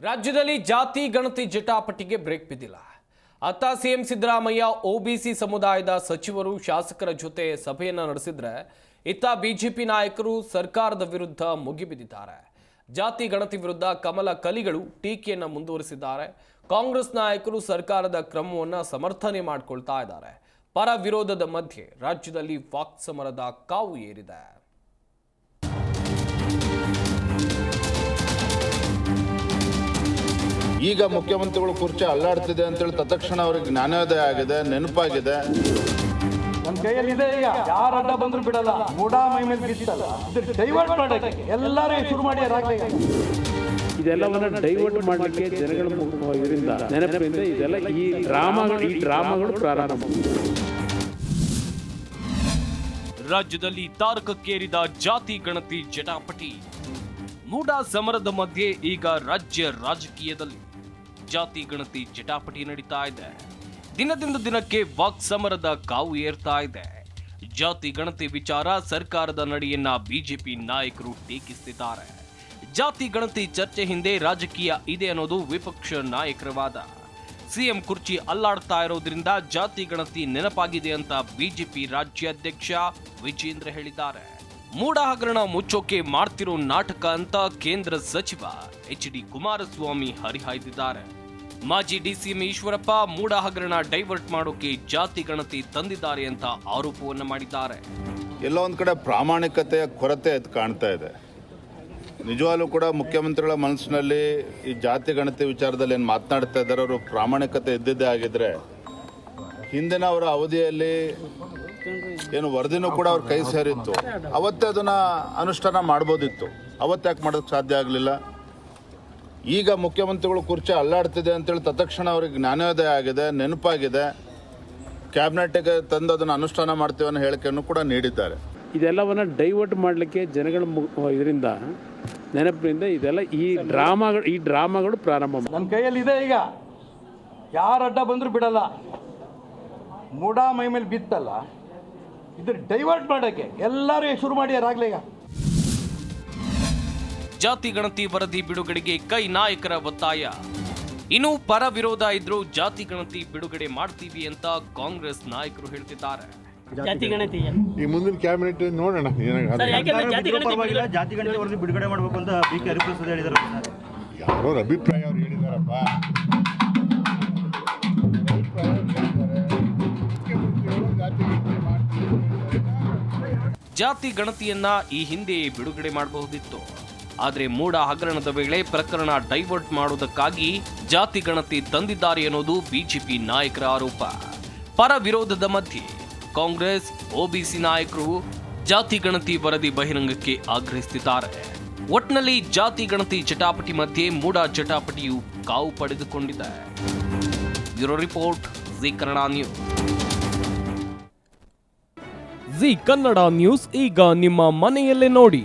ರಾಜ್ಯದಲ್ಲಿ ಜಾತಿ, ಗಣತಿ, ಜಟಾಪಟಿಗೆ ಬ್ರೇಕ್ ಬಿದ್ದಿಲ್ಲ. ಅತ್ತ ಸಿಎಂ ಸಿದ್ದರಾಮಯ್ಯ ಒಬಿಸಿ ಸಮುದಾಯದ ಸಚಿವರು, ಶಾಸಕರ ಜೊತೆ ಸಭೆಯನ್ನ ನಡೆಸಿದ್ರೆ ಇತ್ತ ಬಿಜೆಪಿ ನಾಯಕರು ಸರ್ಕಾರದ ವಿರುದ್ಧ ಮುಗಿಬಿದ್ದಿದ್ದಾರೆ. ಜಾತಿ, ಗಣತಿ ವಿರುದ್ಧ ಕಮಲ ಕಲಿಗಳು ಟೀಕೆಯನ್ನು ಮುಂದುವರಿಸಿದ್ದಾರೆ. ಕಾಂಗ್ರೆಸ್ ನಾಯಕರು ಸರ್ಕಾರದ ಕ್ರಮವನ್ನು ಸಮರ್ಥನೆ ಮಾಡಿಕೊಳ್ತಾ ಇದ್ದಾರೆ. ಪರ ವಿರೋಧದ ಮಧ್ಯೆ ರಾಜ್ಯದಲ್ಲಿ ವಾಕ್ಸಮರದ ಕಾವು ಏರಿದೆ. ಈಗ ಮುಖ್ಯಮಂತ್ರಿಗಳ ಕುರ್ಚಿ ಅಲ್ಲಾಡ್ತಿದೆ ಅಂತೇಳಿ ತತ್ಕ್ಷಣ ಅವ್ರಿಗೆ ಜ್ಞಾನೋದಯ ಆಗಿದೆ ನೆನಪಾಗಿದೆ. ನನ್ನ ಕೈಯಲ್ಲಿ ಇದೆ ಈಗ. ಯಾರ ಅಡ್ಡ ಬಂದ್ರು ಬಿಡಲ್ಲ. ಮೂಡಾ ಮೈ ಮೇಲೆ ಬಿತ್ತಲ್ಲ ಡೈವರ್ಟ್ ಮಾಡಕ್ಕೆ ಎಲ್ಲರೂ ಶುರು ಮಾಡಿ ಈಗ ಇದೆಲ್ಲವನ್ನ ಡೈವರ್ಟ್ ಮಾಡಲಿಕ್ಕೆ ಜನಗಳ ಇದರಿಂದ ನೆನಪಿನಿಂದ ಇದೆಲ್ಲ ಈ ಡ್ರಾಮಾಗಳು ಈ ಡ್ರಾಮಾಗಳು ಪ್ರಾರಂಭ. ರಾಜ್ಯದಲ್ಲಿ ತಾರಕಕ್ಕೇರಿದ ಜಾತಿ ಗಣತಿ ಜಟಾಪಟಿ. ಮೂಡಾ ಸಮರದ ಮಧ್ಯೆ ಈಗ ರಾಜ್ಯ ರಾಜಕೀಯದಲ್ಲಿ. ಜಾತಿ ಗಣತಿ ಜಟಾಪಟಿ ನಡೀತಾ ಇದೆ. ದಿನದಿಂದ ದಿನಕ್ಕೆ ವಾಕ್ ಸಮರದ ಕಾವು ಏರ್ತಾ ಇದೆ. ಜಾತಿ ಗಣತಿ ವಿಚಾರ ಸರ್ಕಾರದ ನಡೆಯನ್ನ ಬಿಜೆಪಿ ನಾಯಕರು ಟೀಕಿಸುತ್ತಿದ್ದಾರೆ ಜಾತಿ ಗಣತಿ ಚರ್ಚೆ ಹಿಂದೆ ರಾಜಕೀಯ ಇದೆ ಅನ್ನೋದು ವಿಪಕ್ಷ ನಾಯಕರ ವಾದ ಸಿಎಂ ಕುರ್ಚಿ ಅಲ್ಲಾಡ್ತಾ ಇರೋದ್ರಿಂದ ಜಾತಿ ಗಣತಿ ನೆನಪಾಗಿದೆ ಅಂತ ಬಿಜೆಪಿ ರಾಜ್ಯಾಧ್ಯಕ್ಷ ವಿಜೇಂದ್ರ ಹೇಳಿದ್ದಾರೆ. ಮೂಡ ಹಗರಣ ಮುಚ್ಚೋಕೆ ಮಾಡ್ತಿರೋ ನಾಟಕ ಅಂತ ಕೇಂದ್ರ ಸಚಿವ ಎಚ್ ಡಿ ಕುಮಾರಸ್ವಾಮಿ ಹರಿಹಾಯ್ದಿದ್ದಾರೆ. ಮಾಜಿ ಡಿಸಿಎಂ ಈಶ್ವರಪ್ಪ ಮೂಡ ಹಗರಣ ಡೈವರ್ಟ್ ಮಾಡೋಕೆ ಜಾತಿ ಗಣತಿ ತಂದಿದ್ದಾರೆ ಅಂತ ಆರೋಪವನ್ನ ಮಾಡಿದ್ದಾರೆ. ಎಲ್ಲ ಒಂದು ಕಡೆ ಪ್ರಾಮಾಣಿಕತೆಯ ಕೊರತೆ ಅದು ಕಾಣ್ತಾ ಇದೆ. ನಿಜವಾಗ್ಲೂ ಕೂಡ ಮುಖ್ಯಮಂತ್ರಿಗಳ ಮನಸ್ಸಿನಲ್ಲಿ ಈ ಜಾತಿ ಗಣತಿ ವಿಚಾರದಲ್ಲಿ ಏನು ಮಾತನಾಡ್ತಾ ಇದ್ದಾರೆ ಅವರು ಪ್ರಾಮಾಣಿಕತೆ ಇದ್ದಿದ್ದೇ ಆಗಿದ್ರೆ ಹಿಂದಿನ ಅವರ ಅವಧಿಯಲ್ಲಿ ಏನು ವರದಿನೂ ಕೂಡ ಅವ್ರ ಕೈ ಸೇರಿತ್ತು. ಅವತ್ತೇ ಅದನ್ನ ಅನುಷ್ಠಾನ ಮಾಡ್ಬೋದಿತ್ತು. ಅವತ್ತಾಕೆ ಮಾಡೋದಕ್ಕೆ ಸಾಧ್ಯ ಆಗಲಿಲ್ಲ? ಈಗ ಮುಖ್ಯಮಂತ್ರಿಗಳು ಕುರ್ಚಿ ಅಲ್ಲಾಡ್ತಿದೆ ಅಂತೇಳಿ ತತ್ಕ್ಷಣ ಅವ್ರಿಗೆ ಜ್ಞಾನೋದಯ ಆಗಿದೆ ನೆನಪಾಗಿದೆ. ಕ್ಯಾಬಿನೆಟ್ಗೆ ತಂದು ಅದನ್ನು ಅನುಷ್ಠಾನ ಮಾಡ್ತೀವಿ ಅನ್ನೋ ಹೇಳಿಕೆಯನ್ನು ಕೂಡ ನೀಡಿದ್ದಾರೆ. ಇದೆಲ್ಲವನ್ನು ಡೈವರ್ಟ್ ಮಾಡಲಿಕ್ಕೆ ಜನಗಳ ಇದರಿಂದ ನೆನಪಿನಿಂದ ಇದೆಲ್ಲ ಈ ಡ್ರಾಮಾಗಳು ಈ ಡ್ರಾಮಾಗಳು ಪ್ರಾರಂಭ ನಮ್ಮ ಕೈಯಲ್ಲಿ ಇದೆ ಈಗ. ಯಾರು ಅಡ್ಡ ಬಂದರೂ ಬಿಡಲ್ಲ. ಮೂಡಾ ಮೈ ಮೇಲೆ ಬಿತ್ತಲ್ಲ. ಇದ್ರ ಡೈವರ್ಟ್ ಮಾಡೋಕ್ಕೆ ಎಲ್ಲರೂ ಶುರು ಮಾಡಿ ಈಗ. ಜಾತಿ ಗಣತಿ ವರದಿ ಬಿಡುಗಡೆಗೆ ಕೈ ನಾಯಕರ ಒತ್ತಾಯ. ಇನ್ನು ಪರ ವಿರೋಧ ಇದ್ರೂ ಜಾತಿ ಗಣತಿ ಬಿಡುಗಡೆ ಮಾಡ್ತೀವಿ ಅಂತ ಕಾಂಗ್ರೆಸ್ ನಾಯಕರು ಹೇಳ್ತಿದ್ದಾರೆ. ಜಾತಿ ಗಣತಿ. ಈ ಮುಂದಿನ ಕ್ಯಾಬಿನೆಟ್ ನೋಡೋಣ ಏನಾಗ ಸರ್ ಯಾಕೆಂದ್ರೆ ಜಾತಿ ಗಣತಿ ಪರವಾಗಿಲ್ಲ ಜಾತಿ ಗಣತಿ ವರದಿ ಬಿಡುಗಡೆ ಮಾಡಬೇಕು ಅಂತ ಬಿ ಕೆ ಹರಿಪ್ರಸಾದ್ ಹೇಳಿದ್ದಾರೆ ಸರ್. ಯಾರೋ ಅಭಿಪ್ರಾಯ ಅವ್ರು ಹೇಳಿದಾರಪ್ಪ. ಅಭಿಪ್ರಾಯ ಅವ್ರು ಹೇಳಿದ್ದಾರೆ. ಮುಖ್ಯಮಂತ್ರಿಗಳು ಜಾತಿ ಗಣತಿ ಮಾಡ್ತೀವಿ ಅಂತ ಹೇಳಿದ್ದಾರೆ. ಜಾತಿ ಗಣತಿಯನ್ನ ಈ ಹಿಂದೆ ಬಿಡುಗಡೆ ಮಾಡಬಹುದಿತ್ತು. ಆದ್ರೆ ಮೂಡ ಹಗರಣದ ವೇಳೆ ಪ್ರಕರಣ ಡೈವರ್ಟ್ ಮಾಡುವುದಕ್ಕಾಗಿ ಜಾತಿ ಗಣತಿ ತಂದಿದ್ದಾರೆ ಎನ್ನುವುದು ಬಿಜೆಪಿ ನಾಯಕರ ಆರೋಪ. ಪರ ವಿರೋಧದ ಮಧ್ಯೆ ಕಾಂಗ್ರೆಸ್ ಒಬಿಸಿ ನಾಯಕರು ಜಾತಿ ಗಣತಿ ವರದಿ ಬಹಿರಂಗಕ್ಕೆ ಆಗ್ರಹಿಸುತ್ತಿದ್ದಾರೆ. ಒಟ್ನಲ್ಲಿ ಜಾತಿ ಗಣತಿ ಚಟಾಪಟಿ ಮಧ್ಯೆ ಮೂಡ ಚಟಾಪಟಿಯು ಕಾವು ಪಡೆದುಕೊಂಡಿದೆ. Bureau report, Zee Kannada news. Zee Kannada news, ಈಗ ನಿಮ್ಮ ಮನೆಯಲ್ಲೇ ನೋಡಿ.